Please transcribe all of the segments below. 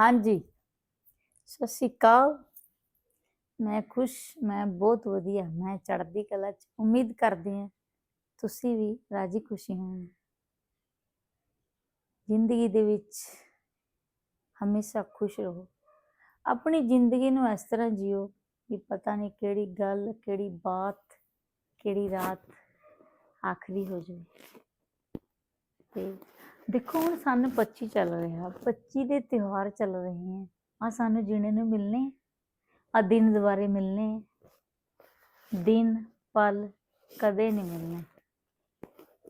ਹਾਂਜੀ। ਸਤਿ ਸ਼੍ਰੀ ਅਕਾਲ। ਮੈਂ ਖੁਸ਼, ਮੈਂ ਬਹੁਤ ਵਧੀਆ, ਮੈਂ ਚੜ੍ਹਦੀ ਕਲਾ ਚ ਉਮੀਦ ਕਰਦੀ ਹਾਂ ਤੁਸੀਂ ਵੀ ਰਾਜੀ ਖੁਸ਼ੀ ਹੋਵੋਗੇ। ਜ਼ਿੰਦਗੀ ਦੇ ਵਿੱਚ ਹਮੇਸ਼ਾ ਖੁਸ਼ ਰਹੋ। ਆਪਣੀ ਜ਼ਿੰਦਗੀ ਨੂੰ ਇਸ ਤਰ੍ਹਾਂ ਜਿਓ ਕਿ ਪਤਾ ਨਹੀਂ ਕਿਹੜੀ ਗੱਲ, ਕਿਹੜੀ ਬਾਤ, ਕਿਹੜੀ ਰਾਤ ਆਖਰੀ ਹੋ ਜਾਵੇ। ਤੇ ਦੇਖੋ, ਹੁਣ ਸਨ 25 ਚੱਲ ਰਿਹਾ 25 ਦੇ ਤਿਉਹਾਰ ਚੱਲ ਰਹੇ ਹੈ ਆ ਸਾਨੂੰ ਜੀਣੇ ਨੂੰ ਮਿਲਨੇ ਆ। ਦਿਨ ਦੁਬਾਰੇ ਮਿਲਨੇ ਹੈ। ਦਿਨ ਪਲ ਕਦੇ ਨਹੀਂ ਮਿਲਨੇ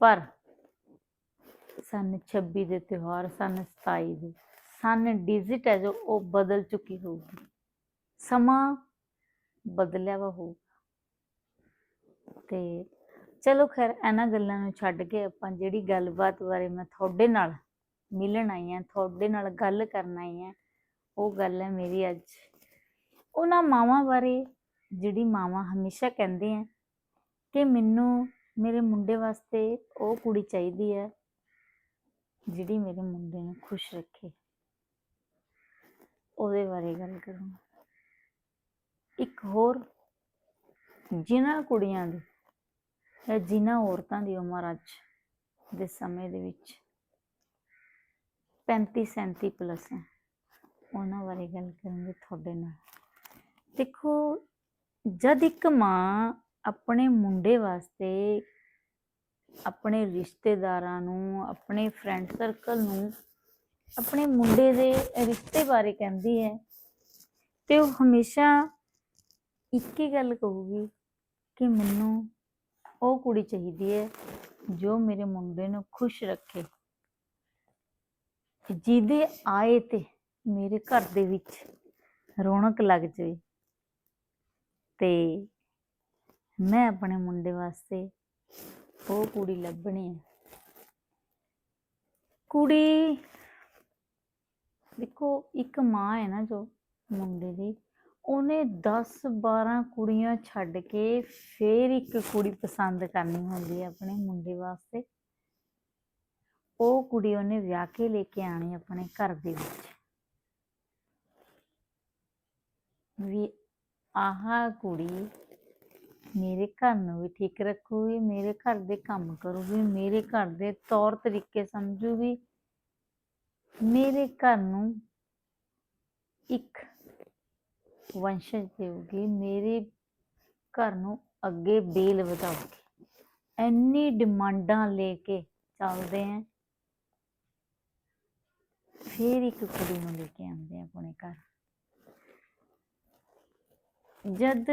ਪਰ ਸਨ 26 ਦੇ ਤਿਉਹਾਰ, ਸਨ 27 ਦੇ, ਸਨ ਡਿਜਿਟ ਹੈ ਜੋ ਉਹ ਬਦਲ ਚੁੱਕੀ ਹੋਊਗੀ। ਸਮਾਂ ਬਦਲਿਆ ਵਾ ਹੋਊ ਤੇ ਚਲੋ ਖੈਰ, ਇਹਨਾਂ ਗੱਲਾਂ ਨੂੰ ਛੱਡ ਕੇ ਆਪਾਂ ਜਿਹੜੀ ਗੱਲਬਾਤ ਬਾਰੇ ਮੈਂ ਤੁਹਾਡੇ ਨਾਲ ਮਿਲਣ ਆਈ ਹਾਂ, ਤੁਹਾਡੇ ਨਾਲ ਗੱਲ ਕਰਨ ਆਈ ਹਾਂ, ਉਹ ਗੱਲ ਹੈ ਮੇਰੀ ਅੱਜ। ਉਹਨਾਂ ਮਾਵਾਂ ਬਾਰੇ ਜਿਹੜੀ ਮਾਵਾਂ ਹਮੇਸ਼ਾ ਕਹਿੰਦੇ ਆ ਕਿ ਮੈਨੂੰ ਮੇਰੇ ਮੁੰਡੇ ਵਾਸਤੇ ਉਹ ਕੁੜੀ ਚਾਹੀਦੀ ਹੈ ਜਿਹੜੀ ਮੇਰੇ ਮੁੰਡੇ ਨੂੰ ਖੁਸ਼ ਰੱਖੇ। ਉਹਦੇ ਬਾਰੇ ਗੱਲ ਕਰੂੰ। ਇੱਕ ਹੋਰ, ਜਿਨ੍ਹਾਂ ਕੁੜੀਆਂ ਦੀ ਜਾਂ ਜਿਨ੍ਹਾਂ ਔਰਤਾਂ ਦੀ ਉਮਰ ਅੱਜ ਦੇ ਸਮੇਂ ਦੇ ਵਿੱਚ 35 37 ਪਲੱਸ ਹੈ। ਉਹਨਾਂ ਬਾਰੇ ਗੱਲ ਕਰਾਂਗੇ ਤੁਹਾਡੇ ਨਾਲ। ਦੇਖੋ, ਜਦ ਇੱਕ ਮਾਂ ਆਪਣੇ ਮੁੰਡੇ ਵਾਸਤੇ ਆਪਣੇ ਰਿਸ਼ਤੇਦਾਰਾਂ ਨੂੰ, ਆਪਣੇ ਫਰੈਂਡ ਸਰਕਲ ਨੂੰ, ਆਪਣੇ ਮੁੰਡੇ ਦੇ ਰਿਸ਼ਤੇ ਬਾਰੇ ਕਹਿੰਦੀ ਹੈ, ਤੇ ਉਹ ਹਮੇਸ਼ਾ ਇੱਕ ਹੀ ਗੱਲ ਕਹੂਗੀ ਕਿ ਮੈਨੂੰ ਉਹ ਕੁੜੀ ਚਾਹੀਦੀ ਹੈ ਜੋ ਮੇਰੇ ਮੁੰਡੇ ਨੂੰ ਖੁਸ਼ ਰੱਖੇ। ਜਿਹਦੇ ਆਏ ਤੇ ਮੇਰੇ ਘਰ ਦੇ ਵਿੱਚ ਰੌਣਕ ਲੱਗ ਜਾਵੇ ਤੇ ਮੈਂ ਆਪਣੇ ਮੁੰਡੇ ਵਾਸਤੇ ਉਹ ਕੁੜੀ ਲੱਭਣੀ ਹੈ ਕੁੜੀ ਦੇਖੋ ਇੱਕ ਮਾਂ ਹੈ ਨਾ ਜੋ ਮੁੰਡੇ ਦੀ ਉਹਨੇ 10 12 ਕੁੜੀਆਂ ਛੱਡ ਕੇ ਫੇਰ ਇੱਕ ਕੁੜੀ ਪਸੰਦ ਕਰਨੀ ਹੁੰਦੀ ਹੈ ਆਪਣੇ ਮੁੰਡੇ ਵਾਸਤੇ। ਉਹ ਕੁੜੀ ਉਹਨੇ ਵਿਆਹ ਕੇ ਲੈ ਕੇ ਆਣੀ ਆਪਣੇ ਘਰ ਦੇ ਵਿੱਚ। ਵੀ ਆਹ ਕੁੜੀ ਮੇਰੇ ਘਰ ਨੂੰ ਵੀ ਠੀਕ ਰੱਖੂਗੀ, ਮੇਰੇ ਘਰ ਦੇ ਕੰਮ ਕਰੂਗੀ, ਮੇਰੇ ਘਰ ਦੇ ਤੌਰ ਤਰੀਕੇ ਸਮਝੂਗੀ। ਮੇਰੇ ਘਰ ਨੂੰ ਇੱਕ ਵੰਸ਼ਜ ਦੇਊਗੀ ਮੇਰੇ ਘਰ ਨੂੰ ਅੱਗੇ ਬੇਲ ਵਧਾਊਗੀ ਇੰਨੀ ਡਿਮਾਂਡਾਂ ਲੈ ਕੇ ਚੱਲਦੇ ਆਂ। ਫਿਰ ਇੱਕ ਕੁੜੀ ਨੂੰ ਲੈ ਕੇ ਆਉਂਦੇ ਆ ਆਪਣੇ ਘਰ। ਜਦ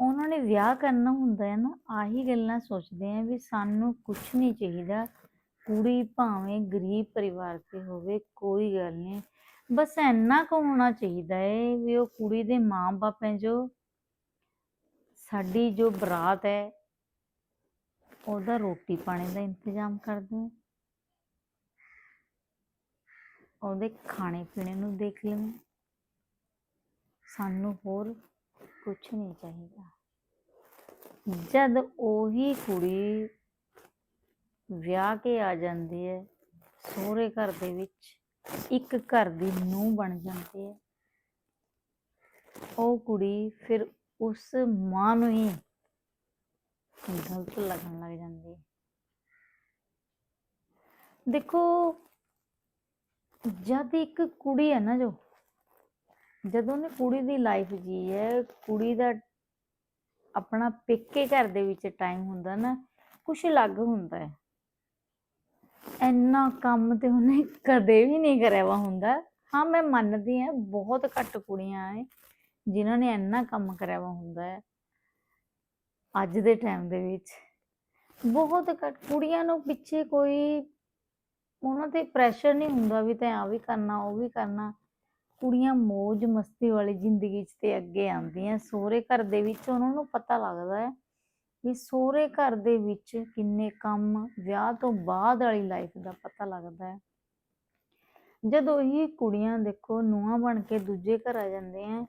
ਉਹਨਾਂ ਨੇ ਵਿਆਹ ਕਰਨਾ ਹੁੰਦਾ ਹੈ ਨਾ, ਆਹੀ ਗੱਲਾਂ ਸੋਚਦੇ ਆ ਵੀ ਸਾਨੂੰ ਕੁਝ ਨਹੀਂ ਚਾਹੀਦਾ। ਕੁੜੀ ਭਾਵੇਂ ਗਰੀਬ ਪਰਿਵਾਰ ਤੇ ਹੋਵੇ, ਕੋਈ ਗੱਲ ਨਹੀਂ ਬਸ ਇੰਨਾ ਕੁ ਹੋਣਾ ਚਾਹੀਦਾ ਹੈ ਵੀ ਉਹ ਕੁੜੀ ਦੇ ਮਾਂ-ਬਾਪ ਹੈ ਜੋ ਸਾਡੀ ਜੋ ਬਰਾਤ ਹੈ, ਉਹਦਾ ਰੋਟੀ ਪਾਣੀ ਦਾ ਇੰਤਜ਼ਾਮ ਕਰ ਦੇਣ ਉਹਦੇ ਖਾਣੇ ਪੀਣੇ ਨੂੰ ਦੇਖ ਲੈਣ ਸਾਨੂੰ ਹੋਰ ਕੁਝ ਨਹੀਂ ਚਾਹੀਦਾ। ਜਦ ਉਹੀ ਕੁੜੀ ਵਿਆਹ ਕੇ ਆ ਜਾਂਦੀ ਹੈ, ਸਹੁਰੇ ਘਰ ਦੇ ਵਿੱਚ ਇੱਕ ਘਰ ਦੀ ਨੂੰਹ ਬਣ ਜਾਂਦੀ ਹੈ। ਉਹ ਕੁੜੀ ਫਿਰ ਉਸ ਮਾਂ ਨੂੰ ਹੀ ਗਲਤ ਲੱਗਣ ਲੱਗ ਜਾਂਦੀ ਹੈ। ਦੇਖੋ, ਜਦ ਇੱਕ ਕੁੜੀ ਹੈ ਨਾ ਜੋ, ਜਦੋਂ ਨੇ ਕੁੜੀ ਦੀ ਲਾਈਫ ਜੀ ਹੈ, ਕੁੜੀ ਦਾ ਆਪਣਾ ਪੇਕੇ ਘਰ ਦੇ ਵਿੱਚ ਟਾਈਮ ਹੁੰਦਾ ਨਾ, ਕੁਛ ਅਲੱਗ ਹੁੰਦਾ ਹੈ। ਇੰਨਾ ਕੰਮ ਤੇ ਉਹਨੇ ਕਦੇ ਵੀ ਨਹੀਂ ਕਰਿਆ ਵਾ ਹੁੰਦਾ। ਹਾਂ, ਮੈਂ ਮੰਨਦੀ ਹਾਂ, ਬਹੁਤ ਘੱਟ ਕੁੜੀਆਂ ਐ, ਜਿਨ੍ਹਾਂ ਨੇ ਇੰਨਾ ਕੰਮ ਕਰਿਆ ਵਾ ਹੁੰਦਾ ਹੈ ਅੱਜ ਦੇ ਟਾਈਮ ਦੇ ਵਿੱਚ। ਬਹੁਤ ਘੱਟ ਕੁੜੀਆਂ ਨੂੰ ਪਿੱਛੇ ਕੋਈ ਉਹਨਾਂ ਤੇ ਪ੍ਰੈਸ਼ਰ ਨਹੀਂ ਹੁੰਦਾ ਵੀ ਤੈਂ ਆ ਵੀ ਕਰਨਾ, ਉਹ ਵੀ ਕਰਨਾ। ਕੁੜੀਆਂ ਮੌਜ ਮਸਤੀ ਵਾਲੀ ਜ਼ਿੰਦਗੀ 'ਚ ਤੇ ਅੱਗੇ ਆਉਂਦੀਆਂ, ਸਹੁਰੇ ਘਰ ਦੇ ਵਿੱਚ ਉਹਨਾਂ ਨੂੰ ਪਤਾ ਲੱਗਦਾ ਹੈ ਵੀ ਸਹੁਰੇ ਘਰ ਦੇ ਵਿੱਚ ਕਿੰਨੇ ਕੰਮ ਵਿਆਹ ਤੋਂ ਬਾਅਦ ਵਾਲੀ ਲਾਈਫ ਦਾ ਪਤਾ ਲੱਗਦਾ ਹੈ। ਜਦੋਂ ਇਹ ਕੁੜੀਆਂ ਦੇਖੋ ਨੂੰਹਾਂ ਬਣ ਕੇ ਦੂਜੇ ਘਰ ਆ ਜਾਂਦੇ ਆ,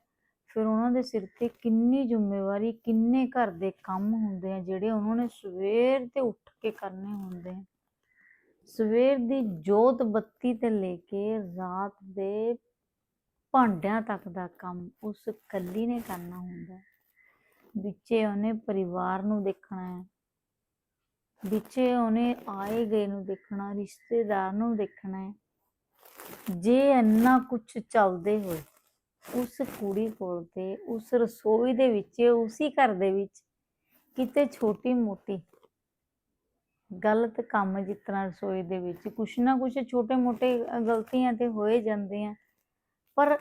ਫਿਰ ਉਹਨਾਂ ਦੇ ਸਿਰ ਤੇ ਕਿੰਨੀ ਜ਼ਿੰਮੇਵਾਰੀ, ਕਿੰਨੇ ਘਰ ਦੇ ਕੰਮ ਹੁੰਦੇ ਆ ਜਿਹੜੇ ਉਹਨਾਂ ਨੇ ਸਵੇਰ ਤੇ ਉੱਠ ਕੇ ਕਰਨੇ ਹੁੰਦੇ ਆ। ਸਵੇਰ ਦੀ ਜੋਤ ਬੱਤੀ ਤੇ ਲੈ ਕੇ ਰਾਤ ਦੇ ਭਾਂਡਿਆਂ ਤੱਕ ਦਾ ਕੰਮ ਉਸ ਇਕੱਲੀ ਨੇ ਕਰਨਾ ਹੁੰਦਾ। ਵਿੱਚੇ ਉਹਨੇ ਪਰਿਵਾਰ ਨੂੰ ਦੇਖਣਾ ਹੈ। ਵਿੱਚੇ ਉਹਨੇ ਆਏ ਗਏ ਨੂੰ ਦੇਖਣਾ, ਰਿਸ਼ਤੇਦਾਰ ਨੂੰ ਦੇਖਣਾ ਹੈ। ਜੇ ਇੰਨਾ ਕੁਝ ਚੱਲਦੇ ਹੋਏ ਉਸ ਕੁੜੀ ਕੋਲ ਤੇ, ਉਸ ਰਸੋਈ ਦੇ ਵਿੱਚ, ਉਸੇ ਘਰ ਦੇ ਵਿੱਚ ਕਿਤੇ ਛੋਟੀ ਮੋਟੀ ਗਲਤ ਕੰਮ ਜਿਸ ਤਰ੍ਹਾਂ ਰਸੋਈ ਦੇ ਵਿੱਚ ਕੁਛ ਨਾ ਕੁਛ ਛੋਟੇ ਮੋਟੇ ਗਲਤੀਆਂ ਤੇ ਹੋਏ ਜਾਂਦੇ ਆ, ਪਰ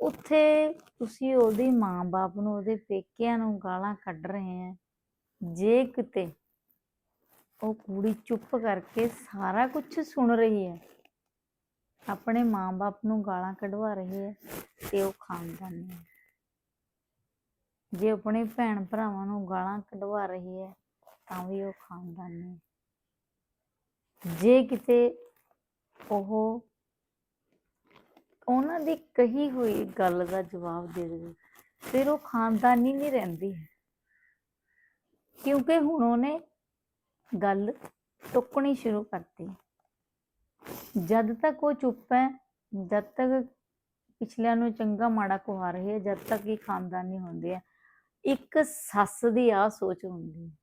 ਉੱਥੇ ਤੁਸੀਂ ਉਹਦੀ ਮਾਂ-ਬਾਪ ਨੂੰ, ਉਹਦੇ ਪੇਕਿਆਂ ਨੂੰ ਗਾਲਾਂ ਕੱਢ ਰਹੇ ਆ। ਜੇ ਕਿਤੇ ਉਹ ਕੁੜੀ ਚੁੱਪ ਕਰਕੇ ਸਾਰਾ ਕੁਝ ਸੁਣ ਰਹੀ ਹੈ, ਆਪਣੇ ਮਾਂ-ਬਾਪ ਨੂੰ ਗਾਲਾਂ ਕਢਵਾ ਰਹੀ ਹੈ, ਤੇ ਉਹ ਖਾਨਦਾਨੀ ਹੈ। ਜੇ ਆਪਣੇ ਭੈਣ ਭਰਾਵਾਂ ਨੂੰ ਗਾਲਾਂ ਕਢਵਾ ਰਹੀ ਹੈ, ਤਾਂ ਵੀ ਉਹ ਖਾਨਦਾਨੀ ਹੈ। ਜੇ ਕਿਤੇ ਉਹ ਉਹਨਾਂ ਦੀ ਕਹੀ ਹੋਈ ਗੱਲ ਦਾ ਜਵਾਬ ਦੇ ਦੇਵੇ ਫਿਰ ਉਹ ਖਾਨਦਾਨੀ ਨਹੀਂ ਰਹਿੰਦੀ। ਕਿਉਂਕਿ ਹੁਣ ਉਹਨੇ ਗੱਲ ਟੁੱਕਣੀ ਸ਼ੁਰੂ ਕਰਤੀ। ਜਦ ਤੱਕ ਉਹ ਚੁੱਪ ਹੈ, ਜਦ ਤੱਕ ਪਿਛਲਿਆਂ ਨੂੰ ਚੰਗਾ ਮਾੜਾ ਕੁਹਾ ਰਹੀ ਹੈ, ਜਦ ਤੱਕ ਹੀ ਖਾਨਦਾਨੀ ਹੁੰਦੇ ਆ ਇੱਕ ਸੱਸ ਦੀ ਆ ਸੋਚ ਹੁੰਦੀ ਹੈ।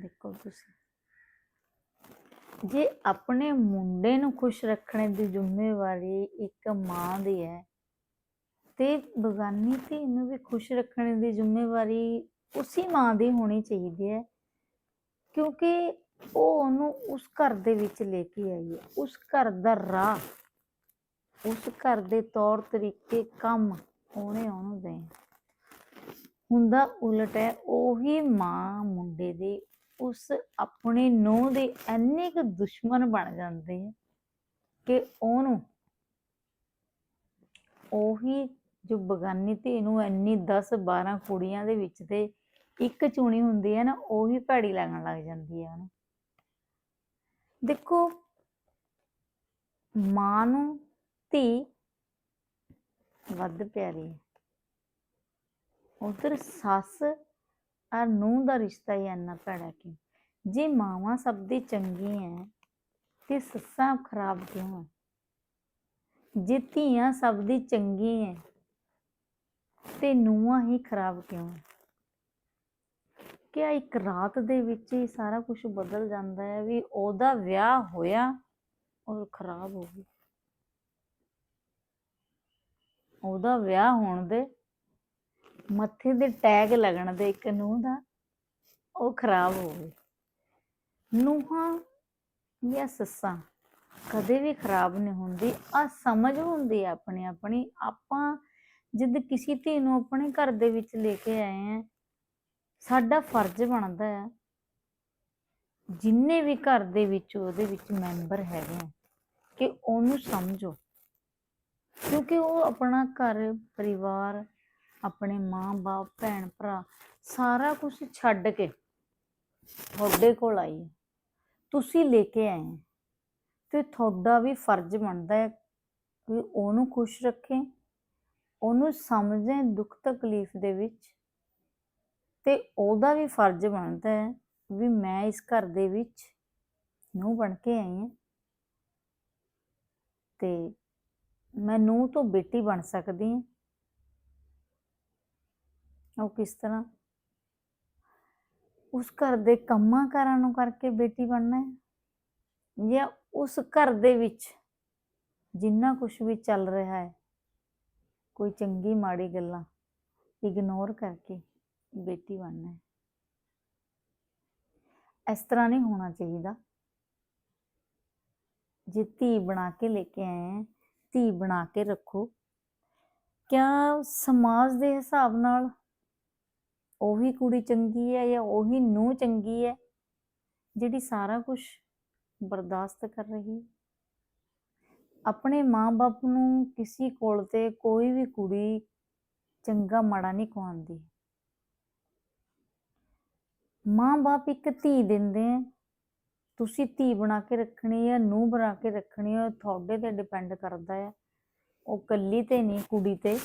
ਦੇਖੋ ਤੁਸੀਂ। ਜੇ ਆਪਣੇ ਮੁੰਡੇ ਨੂੰ ਖੁਸ਼ ਰੱਖਣੇ ਦੀ ਜ਼ਿੰਮੇਵਾਰੀ ਇੱਕ ਮਾਂ ਦੀ ਹੈ, ਤੇ ਬਗਾਨੀ ਧੀ ਨੂੰ ਵੀ ਖੁਸ਼ ਰੱਖਣ ਦੀ ਜ਼ਿੰਮੇਵਾਰੀ ਉਸੇ ਮਾਂ ਦੀ ਹੋਣੀ ਚਾਹੀਦੀ ਹੈ, ਕਿਉਂਕਿ ਉਹ ਉਹਨੂੰ ਉਸ ਘਰ ਦੇ ਵਿੱਚ ਲੈ ਕੇ ਆਈ ਹੈ, ਉਸ ਘਰ ਦਾ ਰਾਹ, ਉਸ ਘਰ ਦੇ ਤੌਰ ਤਰੀਕੇ ਕੰਮ ਉਹਨੇ ਉਹਨੂੰ ਦੇ ਹੁੰਦਾ ਉਲਟ ਹੈ, ਉਹੀ ਮਾਂ ਮੁੰਡੇ ਦੀ ਉਸ ਆਪਣੇ ਨੂੰਹ ਦੇ ਇੰਨੇ ਕੁ ਦੁਸ਼ਮਣ ਬਣ ਜਾਂਦੇ ਹੈ ਕਿ ਉਹਨੂੰ ਉਹੀ ਜੋ ਬਗਾਨੀ ਧੀ ਨੂੰ ਇੰਨੀ 10 12 ਕੁੜੀਆਂ ਦੇ ਵਿੱਚ ਤੇ ਇੱਕ ਚੁਣੀ ਹੁੰਦੀ ਹੈ ਨਾ, ਉਹੀ ਭੈੜੀ ਲੱਗਣ ਲੱਗ ਜਾਂਦੀ ਹੈ ਉਹਨੂੰ। ਦੇਖੋ, ਮਾਂ ਨੂੰ ਧੀ ਵੱਧ ਪਿਆਰੀ ਹੈ ਉਧਰ ਸੱਸ ਔਰ ਨੂੰਹ ਦਾ ਰਿਸ਼ਤਾ ਹੀ ਇੰਨਾ ਭੈੜਾ ਕਿਉਂ? ਜੇ ਮਾਵਾਂ ਸਭ ਦੀ ਚੰਗੀ ਹੈ ਤੇ ਸੱਸਾਂ ਖਰਾਬ ਕਿਉਂ ਹੈ ਜੇ ਧੀਆਂ ਸਭ ਦੀ ਚੰਗੀ ਹੈ ਤੇ ਨੂੰਹਾਂ ਹੀ ਖਰਾਬ ਕਿਉਂ ਹੈ ਕਿ ਇੱਕ ਰਾਤ ਦੇ ਵਿੱਚ ਹੀ ਸਾਰਾ ਕੁਝ ਬਦਲ ਜਾਂਦਾ ਹੈ ਵੀ ਉਹਦਾ ਵਿਆਹ ਹੋਇਆ ਔਰ ਖਰਾਬ ਹੋ ਗਈ ਉਹਦਾ ਵਿਆਹ ਹੋਣ ਦੇ ਮੱਥੇ ਦੇ ਟੈਗ ਲੱਗਣ ਦੇ ਇੱਕ ਨੂੰ ਦਾ, ਉਹ ਖਰਾਬ ਹੋ ਗਈ। ਨੂੰਹਾਂ ਜਾਂ ਸੱਸਾਂ ਕਦੇ ਵੀ ਖਰਾਬ ਨਹੀਂ ਹੁੰਦੀ। ਆ ਸਮਝ ਹੁੰਦੀ ਹੈ ਆਪਣੀ ਆਪਣੀ। ਆਪਾਂ ਜਦ ਕਿਸੇ ਧੀ ਨੂੰ ਆਪਣੇ ਘਰ ਦੇ ਵਿੱਚ ਲੈ ਕੇ ਆਏ ਆ, ਸਾਡਾ ਫਰਜ਼ ਬਣਦਾ ਹੈ ਜਿੰਨੇ ਵੀ ਘਰ ਦੇ ਵਿੱਚ ਉਹਦੇ ਵਿੱਚ ਮੈਂਬਰ ਹੈਗੇ ਆ, ਕਿ ਉਹਨੂੰ ਸਮਝੋ। ਕਿਉਂਕਿ ਉਹ ਆਪਣਾ ਘਰ, ਪਰਿਵਾਰ ਆਪਣੇ ਮਾਂ-ਬਾਪ ਭੈਣ, ਭਰਾ, ਸਾਰਾ ਕੁਝ ਛੱਡ ਕੇ ਤੁਹਾਡੇ ਕੋਲ ਆਈ ਹੈ। ਤੁਸੀਂ ਲੈ ਕੇ ਆਏ ਹੈ ਤੇ ਤੁਹਾਡਾ ਵੀ ਫਰਜ਼ ਬਣਦਾ ਹੈ ਕਿ ਉਹਨੂੰ ਖੁਸ਼ ਰੱਖੇ, ਉਹਨੂੰ ਸਮਝੇ ਦੁੱਖ ਤਕਲੀਫ ਦੇ ਵਿੱਚ ਤੇ ਉਹਦਾ ਵੀ ਫਰਜ਼ ਬਣਦਾ ਹੈ ਵੀ ਮੈਂ ਇਸ ਘਰ ਦੇ ਵਿੱਚ ਨੂੰ ਬਣ ਕੇ ਆਈ ਹਾਂ ਤੇ ਮੈਂ ਨੂੰਹ ਤੋਂ ਬੇਟੀ ਬਣ ਸਕਦੀ ਹਾਂ। ਉਹ ਕਿਸ ਤਰ੍ਹਾਂ? ਉਸ ਘਰ ਦੇ ਕੰਮਾਂ ਕਾਰਾਂ ਨੂੰ ਕਰਕੇ ਬੇਟੀ ਬਣਨਾ ਹੈ? ਜਾਂ ਉਸ ਘਰ ਦੇ ਵਿੱਚ ਜਿੰਨਾ ਕੁਝ ਵੀ ਚੱਲ ਰਿਹਾ ਹੈ, ਕੋਈ ਚੰਗੀ ਮਾੜੀ ਗੱਲਾਂ ਇਗਨੋਰ ਕਰਕੇ ਬੇਟੀ ਬਣਨਾ ਹੈ? ਇਸ ਤਰ੍ਹਾਂ ਨਹੀਂ ਹੋਣਾ ਚਾਹੀਦਾ। ਜੇ ਧੀ ਬਣਾ ਕੇ ਲੈ ਕੇ ਆਏ ਹੈ, ਧੀ ਬਣਾ ਕੇ ਰੱਖੋ। ਕਿਆ ਸਮਾਜ ਦੇ ਹਿਸਾਬ ਨਾਲ ਉਹੀ ਕੁੜੀ ਚੰਗੀ ਹੈ ਜਾਂ ਉਹੀ ਨੂੰਹ ਚੰਗੀ ਹੈ, ਜਿਹੜੀ ਸਾਰਾ ਕੁਝ ਬਰਦਾਸ਼ਤ ਕਰ ਰਹੀ ਆਪਣੇ ਮਾਂ-ਬਾਪ ਨੂੰ ਕਿਸੇ ਕੋਲ ਤੇ ਕੋਈ ਵੀ ਕੁੜੀ ਚੰਗਾ ਮਾੜਾ ਨਹੀਂ ਕਹਾਉਂਦੀ ਮਾਂ-ਬਾਪ ਇੱਕ ਧੀ ਦਿੰਦੇ ਆ। ਤੁਸੀਂ ਧੀ ਬਣਾ ਕੇ ਰੱਖਣੀ ਹੈ ਨੂੰਹ ਬਣਾ ਕੇ ਰੱਖਣੀ ਹੈ ਤੁਹਾਡੇ ਤੇ ਡਿਪੈਂਡ ਕਰਦਾ ਹੈ ਉਹ ਕੱਲੀ ਤੇ ਨਹੀਂ, ਕੁੜੀ ਤੇ।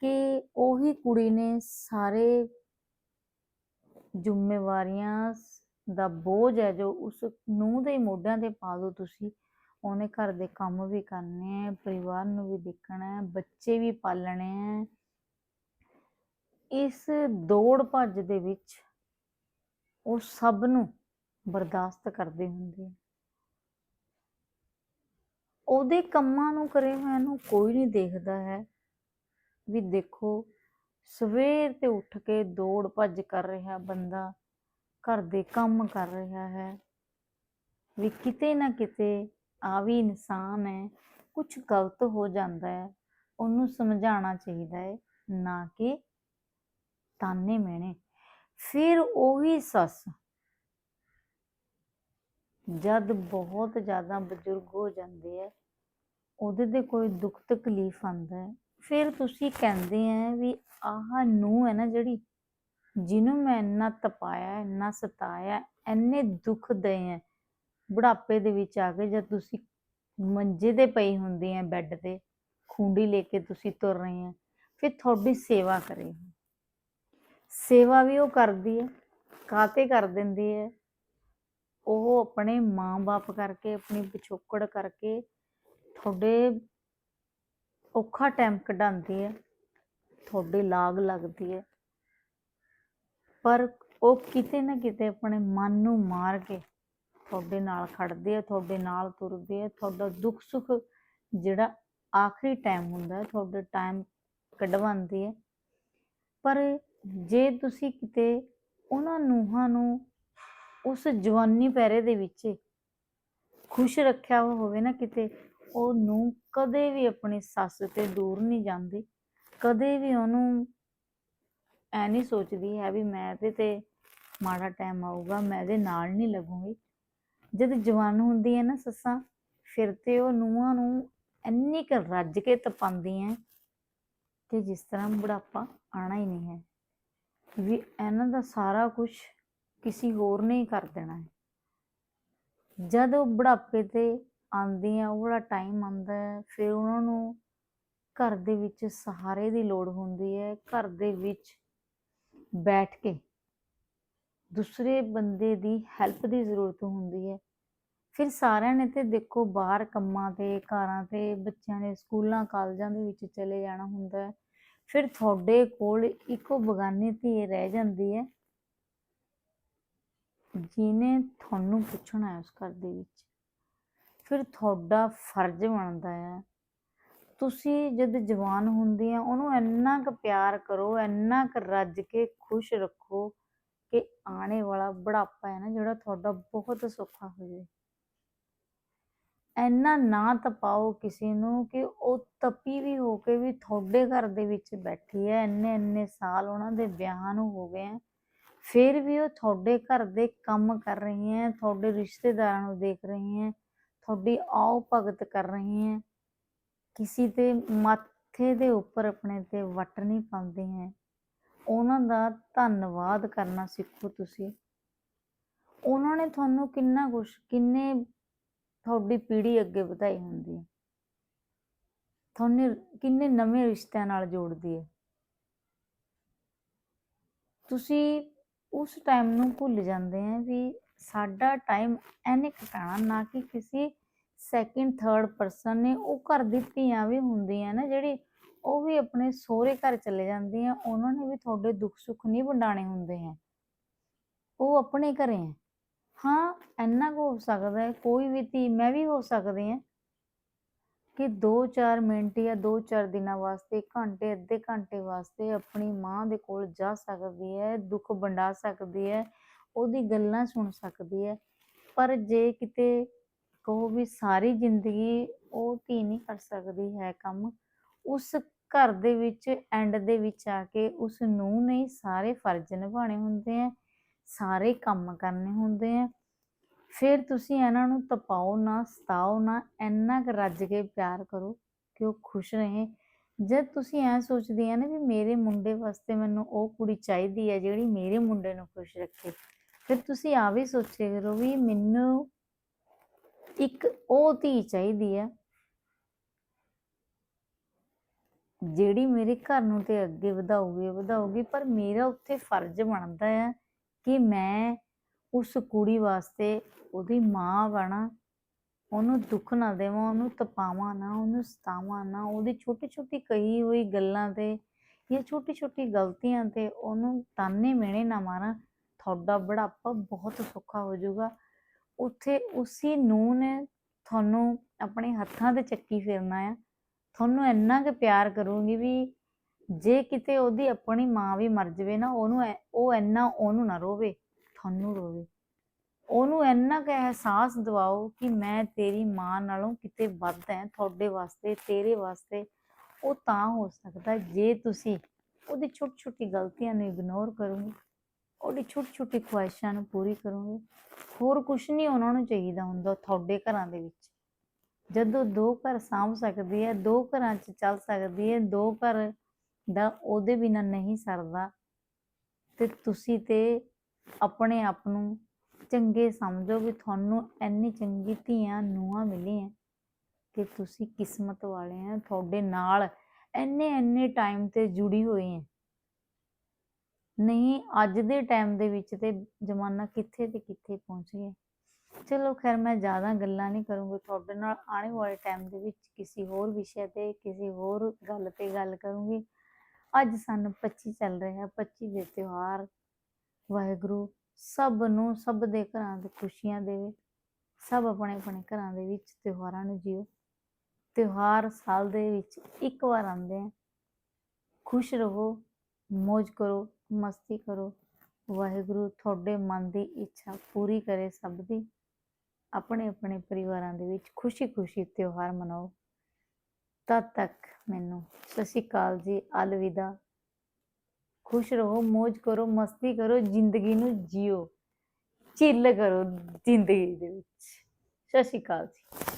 ਕਿ ਉਹੀ ਕੁੜੀ ਨੇ ਸਾਰੇ ਜ਼ਿੰਮੇਵਾਰੀਆਂ ਦਾ ਬੋਝ ਹੈ ਜੋ ਉਸ ਨੂੰ ਦੇ ਮੋਢਿਆਂ ਤੇ ਪਾ ਦਿਓ ਤੁਸੀਂ। ਉਹਨੇ ਘਰ ਦੇ ਕੰਮ ਵੀ ਕਰਨੇ ਹੈ ਪਰਿਵਾਰ ਨੂੰ ਵੀ ਦੇਖਣਾ ਹੈ ਬੱਚੇ ਵੀ ਪਾਲਣੇ ਹੈ ਇਸ ਦੌੜ ਭੱਜ ਦੇ ਵਿੱਚ ਉਹ ਸਭ ਨੂੰ ਬਰਦਾਸ਼ਤ ਕਰਦੇ ਹੁੰਦੇ ਆ। ਉਹਦੇ ਕੰਮਾਂ ਨੂੰ ਕਰੇ ਹੋਇਆਂ ਨੂੰ ਕੋਈ ਨਹੀਂ ਦੇਖਦਾ ਹੈ ਵੀ ਦੇਖੋ ਸਵੇਰ ਤੇ ਉੱਠ ਕੇ ਦੌੜ ਭੱਜ ਕਰ ਰਿਹਾ ਬੰਦਾ, ਘਰ ਦੇ ਕੰਮ ਕਰ ਰਿਹਾ ਹੈ। ਵੀ ਕਿਤੇ ਨਾ ਕਿਤੇ ਆ ਵੀ ਇਨਸਾਨ ਹੈ ਕੁਝ ਗਲਤ ਹੋ ਜਾਂਦਾ ਹੈ, ਉਹਨੂੰ ਸਮਝਾਉਣਾ ਚਾਹੀਦਾ ਹੈ, ਨਾ ਕਿ ਤਾਨੇ ਮਿਹਣੇ। ਫਿਰ ਉਹੀ ਸੱਸ ਜਦ ਬਹੁਤ ਜ਼ਿਆਦਾ ਬਜ਼ੁਰਗ ਹੋ ਜਾਂਦੇ ਹੈ, ਉਹਦੇ ਤੇ ਕੋਈ ਦੁੱਖ ਤਕਲੀਫ ਆਂਦਾ ਹੈ ਫਿਰ ਤੁਸੀਂ ਕਹਿੰਦੇ ਆ ਵੀ ਆਹ ਨੂੰ ਹੈ ਨਾ ਜਿਹੜੀ, ਜਿਹਨੂੰ ਮੈਂ ਇੰਨਾ ਤਪਾਇਆ, ਇੰਨਾ ਸਤਾਇਆ, ਇੰਨੇ ਦੁੱਖ ਦੇ ਹੈ ਬੁਢਾਪੇ ਦੇ ਵਿੱਚ ਆ ਕੇ ਜਦ ਤੁਸੀਂ ਮੰਜੇ ਤੇ ਪਈ ਹੁੰਦੀ ਹੈ ਬੈੱਡ ਤੇ, ਖੁੰਡੀ ਲੈ ਕੇ ਤੁਸੀਂ ਤੁਰ ਰਹੇ ਹੈ ਫਿਰ ਤੁਹਾਡੀ ਸੇਵਾ ਕਰੇ। ਸੇਵਾ ਵੀ ਉਹ ਕਰਦੀ ਹੈ ਕਾਤੇ ਕਰ ਦਿੰਦੀ ਹੈ ਉਹ ਆਪਣੇ ਮਾਂ-ਬਾਪ ਕਰਕੇ, ਆਪਣੀ ਪਿਛੋਕੜ ਕਰਕੇ, ਤੁਹਾਡੇ ਔਖਾ ਟਾਈਮ ਕਢਾਉਂਦੀ ਹੈ, ਤੁਹਾਡੀ ਲਾਗ ਲੱਗਦੀ ਹੈ। ਪਰ ਉਹ ਕਿਤੇ ਨਾ ਕਿਤੇ ਆਪਣੇ ਮਨ ਨੂੰ ਮਾਰ ਕੇ ਤੁਹਾਡੇ ਨਾਲ ਖੜਦੇ ਹੈ, ਤੁਹਾਡੇ ਨਾਲ ਤੁਰਦੇ ਹੈ, ਤੁਹਾਡਾ ਦੁੱਖ ਸੁੱਖ ਜਿਹੜਾ ਆਖਰੀ ਟਾਈਮ ਹੁੰਦਾ ਹੈ, ਤੁਹਾਡੇ ਟਾਈਮ ਕਢਵਾਉਂਦੀ ਹੈ। ਪਰ ਜੇ ਤੁਸੀਂ ਕਿਤੇ ਉਹਨਾਂ ਨੂੰਹਾਂ ਨੂੰ ਉਸ ਜਵਾਨੀ ਪੈਰੇ ਦੇ ਵਿੱਚ ਖੁਸ਼ ਰੱਖਿਆ ਹੋਵੇ ਨਾ ਕਿਤੇ ਉਹ ਨੂੰ ਕਦੇ ਵੀ ਆਪਣੀ ਸੱਸ ਤੇ ਦੂਰ ਨਹੀਂ ਜਾਂਦੀ। ਕਦੇ ਵੀ ਉਹਨੂੰ ਐ ਨਹੀਂ ਸੋਚਦੀ ਹੈ ਵੀ ਮੈਂ ਇਹਦੇ ਤੇ ਮਾੜਾ ਟਾਈਮ ਆਊਗਾ, ਮੈਂ ਇਹਦੇ ਨਾਲ ਨਹੀਂ ਲੱਗੂਗੀ। ਜਦ ਜਵਾਨ ਹੁੰਦੀ ਹੈ ਨਾ ਸੱਸਾਂ, ਫਿਰ ਤੇ ਉਹ ਨੂੰਹਾਂ ਨੂੰ ਇੰਨੀ ਕੁ ਰੱਜ ਕੇ ਤਪਾਉਂਦੀਆਂ ਕਿ ਜਿਸ ਤਰ੍ਹਾਂ ਬੁਢਾਪਾ ਆਣਾ ਹੀ ਨਹੀਂ ਹੈ। ਵੀ ਇਹਨਾਂ ਦਾ ਸਾਰਾ ਕੁਝ ਕਿਸੇ ਹੋਰ ਨੇ ਹੀ ਕਰ ਦੇਣਾ ਹੈ। ਜਦ ਉਹ ਬੁਢਾਪੇ ਤੇ ਆਉਂਦੀਆਂ ਉਹ ਵਾਲਾ ਟਾਈਮ ਆਉਂਦਾ ਹੈ, ਫਿਰ ਉਹਨਾਂ ਨੂੰ ਘਰ ਦੇ ਵਿੱਚ ਸਹਾਰੇ ਦੀ ਲੋੜ ਹੁੰਦੀ ਹੈ, ਘਰ ਦੇ ਵਿੱਚ ਬੈਠ ਕੇ ਦੂਸਰੇ ਬੰਦੇ ਦੀ ਹੈਲਪ ਦੀ ਜ਼ਰੂਰਤ ਹੁੰਦੀ ਹੈ। ਫਿਰ ਸਾਰਿਆਂ ਨੇ ਤੇ ਦੇਖੋ ਬਾਹਰ ਕੰਮਾਂ ਤੇ ਘਰਾਂ ਤੇ, ਬੱਚਿਆਂ ਦੇ ਸਕੂਲਾਂ, ਕਾਲਜਾਂ ਦੇ ਵਿੱਚ ਚਲੇ ਜਾਣਾ ਹੁੰਦਾ ਹੈ। ਫਿਰ ਤੁਹਾਡੇ ਕੋਲ ਇੱਕੋ ਬਗਾਨੀ ਧੀ ਰਹਿ ਜਾਂਦੀ ਹੈ, ਜਿਹਨੇ ਤੁਹਾਨੂੰ ਪੁੱਛਣਾ ਹੈ ਉਸ ਘਰ ਦੇ ਵਿੱਚ। ਫਿਰ ਤੁਹਾਡਾ ਫਰਜ਼ ਬਣਦਾ ਹੈ ਤੁਸੀਂ ਜਦ ਜਵਾਨ ਹੁੰਦੇ ਆ, ਉਹਨੂੰ ਇੰਨਾ ਕੁ ਪਿਆਰ ਕਰੋ, ਇੰਨਾ ਕੁ ਰੱਜ ਕੇ ਖੁਸ਼ ਰੱਖੋ ਕਿ ਆਉਣੇ ਵਾਲਾ ਬੁਢਾਪਾ ਹੈ ਨਾ, ਜਿਹੜਾ ਤੁਹਾਡਾ ਬਹੁਤ ਸੌਖਾ ਹੋ ਜਾਏ ਇੰਨਾ ਨਾ ਤਪਾਓ ਕਿਸੇ ਨੂੰ ਕਿ ਉਹ ਤਪੀ ਵੀ ਹੋ ਕੇ ਵੀ ਤੁਹਾਡੇ ਘਰ ਦੇ ਵਿੱਚ ਬੈਠੀ ਹੈ, ਇੰਨੇ ਇੰਨੇ ਸਾਲ ਉਹਨਾਂ ਦੇ ਵਿਆਹਾਂ ਨੂੰ ਹੋ ਗਏ ਹੈ ਫਿਰ ਵੀ ਉਹ ਤੁਹਾਡੇ ਘਰ ਦੇ ਕੰਮ ਕਰ ਰਹੀ ਹੈ ਤੁਹਾਡੇ ਰਿਸ਼ਤੇਦਾਰਾਂ ਨੂੰ ਦੇਖ ਰਹੀ ਹੈ ਤੁਹਾਡੀ ਆਓ ਭਗਤ ਕਰ ਰਹੇ ਹੈ। ਕਿਸੇ ਦੇ ਮਾਥੇ ਦੇ ਉੱਪਰ ਆਪਣੇ ਤੇ ਵੱਟ ਨਹੀਂ ਪਾਉਂਦੇ ਹੈ। ਉਹਨਾਂ ਦਾ ਧੰਨਵਾਦ ਕਰਨਾ ਸਿੱਖੋ ਤੁਸੀਂ। ਉਹਨਾਂ ਨੇ ਤੁਹਾਨੂੰ ਕਿੰਨਾ ਕੁਛ, ਕਿੰਨੇ ਤੁਹਾਡੀ ਪੀੜ੍ਹੀ ਅੱਗੇ ਵਧਾਈ ਹੁੰਦੀ ਹੈ। ਤੁਹਾਨੂੰ ਕਿੰਨੇ ਨਵੇਂ ਰਿਸ਼ਤਿਆਂ ਨਾਲ ਜੋੜਦੀ ਹੈ। ਤੁਸੀਂ ਉਸ ਟਾਈਮ ਨੂੰ ਭੁੱਲ ਜਾਂਦੇ ਆ ਵੀ ਸਾਡਾ ਟਾਈਮ ਐਨੇ ਘਟਾਣਾ ਨਾ ਕਿ ਕਿਸੇ ਸੈਕਿੰਡ ਥਰਡ ਪਰਸਨ ਨੇ, ਉਹ ਘਰ ਦੀ ਧੀਆਂ ਵੀ ਹੁੰਦੀਆਂ ਨਾ, ਜਿਹੜੀ ਉਹ ਵੀ ਆਪਣੇ ਸਹੁਰੇ ਘਰ ਚਲੇ ਜਾਂਦੀਆਂ, ਉਹਨਾਂ ਨੇ ਵੀ ਤੁਹਾਡੇ ਦੁੱਖ ਸੁੱਖ ਨਹੀਂ ਵੰਡਾਣੇ ਹੁੰਦੇ ਹੈ ਉਹ ਆਪਣੇ ਘਰੇ ਹੈ ਹਾਂ, ਇੰਨਾ ਕੁ ਹੋ ਸਕਦਾ ਹੈ, ਕੋਈ ਵੀ ਧੀ, ਮੈਂ ਵੀ ਹੋ ਸਕਦੀ ਹਾਂ ਕਿ 2-4 ਮਿੰਟ ਜਾਂ 2-4 ਦਿਨਾਂ ਵਾਸਤੇ, ਘੰਟੇ, ਅੱਧੇ ਘੰਟੇ ਵਾਸਤੇ ਆਪਣੀ ਮਾਂ ਦੇ ਕੋਲ ਜਾ ਸਕਦੀ ਹੈ, ਦੁੱਖ ਵੰਡਾ ਸਕਦੀ ਹੈ ਉਹਦੀ ਗੱਲਾਂ ਸੁਣ ਸਕਦੀ ਹੈ। ਪਰ ਜੇ ਕਿਤੇ ਕਹੋ ਵੀ ਸਾਰੀ ਜ਼ਿੰਦਗੀ ਉਹ ਧੀ ਨਹੀਂ ਕਰ ਸਕਦੀ, ਹੈ ਕੰਮ, ਉਸ ਘਰ ਦੇ ਵਿੱਚ ਐਂਡ ਦੇ ਵਿੱਚ ਆ ਕੇ ਉਸ ਨੂੰ ਨਹੀਂ ਸਾਰੇ ਫਰਜ਼ ਨਿਭਾਉਣੇ ਹੁੰਦੇ ਆ, ਸਾਰੇ ਕੰਮ ਕਰਨੇ ਹੁੰਦੇ ਆ। ਫਿਰ ਤੁਸੀਂ ਇਹਨਾਂ ਨੂੰ ਤਪਾਓ ਨਾ, ਸਤਾਓ ਨਾ, ਇੰਨਾ ਕੁ ਰੱਜ ਕੇ ਪਿਆਰ ਕਰੋ ਕਿ ਉਹ ਖੁਸ਼ ਰਹੇ। ਜਦ ਤੁਸੀਂ ਐ ਸੋਚਦੇ ਆ ਨਾ ਵੀ ਮੇਰੇ ਮੁੰਡੇ ਵਾਸਤੇ ਮੈਨੂੰ ਉਹ ਕੁੜੀ ਚਾਹੀਦੀ ਹੈ ਜਿਹੜੀ ਮੇਰੇ ਮੁੰਡੇ ਨੂੰ ਖੁਸ਼ ਰੱਖੇ ਫਿਰ ਤੁਸੀਂ ਆ ਵੀ ਸੋਚਿਆ ਕਰੋ ਵੀ ਮੈਨੂੰ ਇੱਕ ਉਹ ਧੀ ਚਾਹੀਦੀ ਹੈ ਜਿਹੜੀ ਮੇਰੇ ਘਰ ਨੂੰ ਤੇ ਅੱਗੇ ਵਧਾਊਗੀ ਵਧਾਊਗੀ, ਪਰ ਮੇਰਾ ਉੱਥੇ ਫਰਜ਼ ਬਣਦਾ ਹੈ ਕਿ ਮੈਂ ਉਸ ਕੁੜੀ ਵਾਸਤੇ ਉਹਦੀ ਮਾਂ ਬਣਾ, ਉਹਨੂੰ ਦੁੱਖ ਨਾ ਦੇਵਾਂ, ਉਹਨੂੰ ਤਪਾਵਾਂ ਨਾ, ਉਹਨੂੰ ਸਤਾਵਾਂ ਨਾ, ਉਹਦੀ ਛੋਟੀ ਛੋਟੀ ਕਹੀ ਹੋਈ ਗੱਲਾਂ ਤੇ ਜਾਂ ਛੋਟੀ ਛੋਟੀ ਗਲਤੀਆਂ ਤੇ ਉਹਨੂੰ ਤਾਨੇ ਮਿਹਣੇ ਨਾ ਮਾਰਾਂ। ਤੁਹਾਡਾ ਬੁਢਾਪਾ ਬਹੁਤ ਸੌਖਾ ਹੋ ਜਾਊਗਾ। ਉੱਥੇ ਉਸੇ ਨੂੰਹ ਨੇ ਤੁਹਾਨੂੰ ਆਪਣੇ ਹੱਥਾਂ ਤੇ ਚੱਕੀ ਫਿਰਨਾ ਆ। ਤੁਹਾਨੂੰ ਇੰਨਾ ਕੁ ਪਿਆਰ ਕਰੂਗੀ ਵੀ ਜੇ ਕਿਤੇ ਉਹਦੀ ਆਪਣੀ ਮਾਂ ਵੀ ਮਰ ਜਾਵੇ ਨਾ, ਉਹਨੂੰ ਉਹ ਇੰਨਾ ਉਹਨੂੰ ਨਾ ਰੋਵੇ, ਤੁਹਾਨੂੰ ਰੋਵੇ। ਉਹਨੂੰ ਇੰਨਾ ਕੁ ਅਹਿਸਾਸ ਦਿਵਾਓ ਕਿ ਮੈਂ ਤੇਰੀ ਮਾਂ ਨਾਲੋਂ ਕਿਤੇ ਵੱਧ ਐ, ਤੁਹਾਡੇ ਵਾਸਤੇ, ਤੇਰੇ ਵਾਸਤੇ। ਉਹ ਤਾਂ ਹੋ ਸਕਦਾ ਜੇ ਤੁਸੀਂ ਉਹਦੀ ਛੋਟੀ ਛੋਟੀ ਗਲਤੀਆਂ ਨੂੰ ਇਗਨੋਰ ਕਰੋਗੇ। ਉਹਦੀ ਛੋਟੀ ਛੋਟੀ ਖੁਆਇਸ਼ਾਂ ਨੂੰ ਪੂਰੀ ਕਰੋਗੇ। ਹੋਰ ਕੁਝ ਨਹੀਂ ਉਹਨਾਂ ਨੂੰ ਚਾਹੀਦਾ ਹੁੰਦਾ ਤੁਹਾਡੇ ਘਰਾਂ ਦੇ ਵਿੱਚ। ਜਦੋਂ ਦੋ ਘਰ ਸਾਂਭ ਸਕਦੀ ਹੈ, ਦੋ ਘਰਾਂ 'ਚ ਚੱਲ ਸਕਦੀ ਹੈ, ਦੋ ਘਰ ਦਾ ਉਹਦੇ ਬਿਨਾਂ ਨਹੀਂ ਸਰਦਾ, ਤੇ ਤੁਸੀਂ ਤੇ ਆਪਣੇ ਆਪ ਨੂੰ ਚੰਗੇ ਸਮਝੋ ਵੀ ਤੁਹਾਨੂੰ ਇੰਨੀ ਚੰਗੀ ਧੀਆਂ ਨੂੰਹਾਂ ਮਿਲੀਆਂ ਕਿ ਤੁਸੀਂ ਕਿਸਮਤ ਵਾਲੇ ਆ, ਤੁਹਾਡੇ ਨਾਲ ਇੰਨੇ ਇੰਨੇ ਟਾਈਮ ਤੇ ਜੁੜੀ ਹੋਈ ਹੈ ਨਹੀਂ, ਅੱਜ ਦੇ ਟਾਈਮ ਦੇ ਵਿੱਚ ਤੇ ਜ਼ਮਾਨਾ ਕਿੱਥੇ ਤੇ ਕਿੱਥੇ ਪਹੁੰਚ ਗਿਆ। ਚਲੋ ਖੈਰ, ਮੈਂ ਜ਼ਿਆਦਾ ਗੱਲਾਂ ਨਹੀਂ ਕਰੂੰਗੀ। ਤੁਹਾਡੇ ਨਾਲ ਆਉਣ ਵਾਲੇ ਟਾਈਮ ਦੇ ਵਿੱਚ ਕਿਸੇ ਹੋਰ ਵਿਸ਼ੇ ਤੇ, ਕਿਸੇ ਹੋਰ ਗੱਲ ਤੇ ਗੱਲ ਕਰੂੰਗੀ। ਅੱਜ ਸਾਨੂੰ 25 ਚੱਲ ਰਿਹਾ 25 ਦੇ ਤਿਉਹਾਰ। ਵਾਹਿਗੁਰੂ ਸਭ ਨੂੰ, ਸਭ ਦੇ ਘਰਾਂ ਦੇ ਖੁਸ਼ੀਆਂ ਦੇਵੇ। ਸਭ ਆਪਣੇ ਆਪਣੇ ਘਰਾਂ ਦੇ ਵਿੱਚ ਤਿਉਹਾਰਾਂ ਨੂੰ ਜੀਓ। ਤਿਉਹਾਰ ਸਾਲ ਦੇ ਵਿੱਚ ਇੱਕ ਵਾਰ ਆਉਂਦੇ ਆ। ਖੁਸ਼ ਰਹੋ ਮौज ਕਰੋ। ਮਸਤੀ ਕਰੋ। ਵਾਹਿਗੁਰੂ ਤੁਹਾਡੇ ਮਨ ਦੀ ਇੱਛਾ ਪੂਰੀ ਕਰੇ ਸਭ ਦੀ। ਆਪਣੇ ਆਪਣੇ ਪਰਿਵਾਰਾਂ ਦੇ ਵਿੱਚ ਖੁਸ਼ੀ ਖੁਸ਼ੀ ਤਿਉਹਾਰ ਮਨਾਓ। ਤਦ ਤੱਕ ਮੈਨੂੰ ਸਤਿ ਸ਼੍ਰੀ ਅਕਾਲ ਜੀ, ਅਲਵਿਦਾ। ਖੁਸ਼ ਰਹੋ ਮौज ਕਰੋ, ਮਸਤੀ ਕਰੋ, ਜ਼ਿੰਦਗੀ ਨੂੰ ਜੀਓ। ਚਿੱਲ ਕਰੋ ਜ਼ਿੰਦਗੀ ਦੇ ਵਿੱਚ। ਸਤਿ ਸ਼੍ਰੀ ਅਕਾਲ ਜੀ।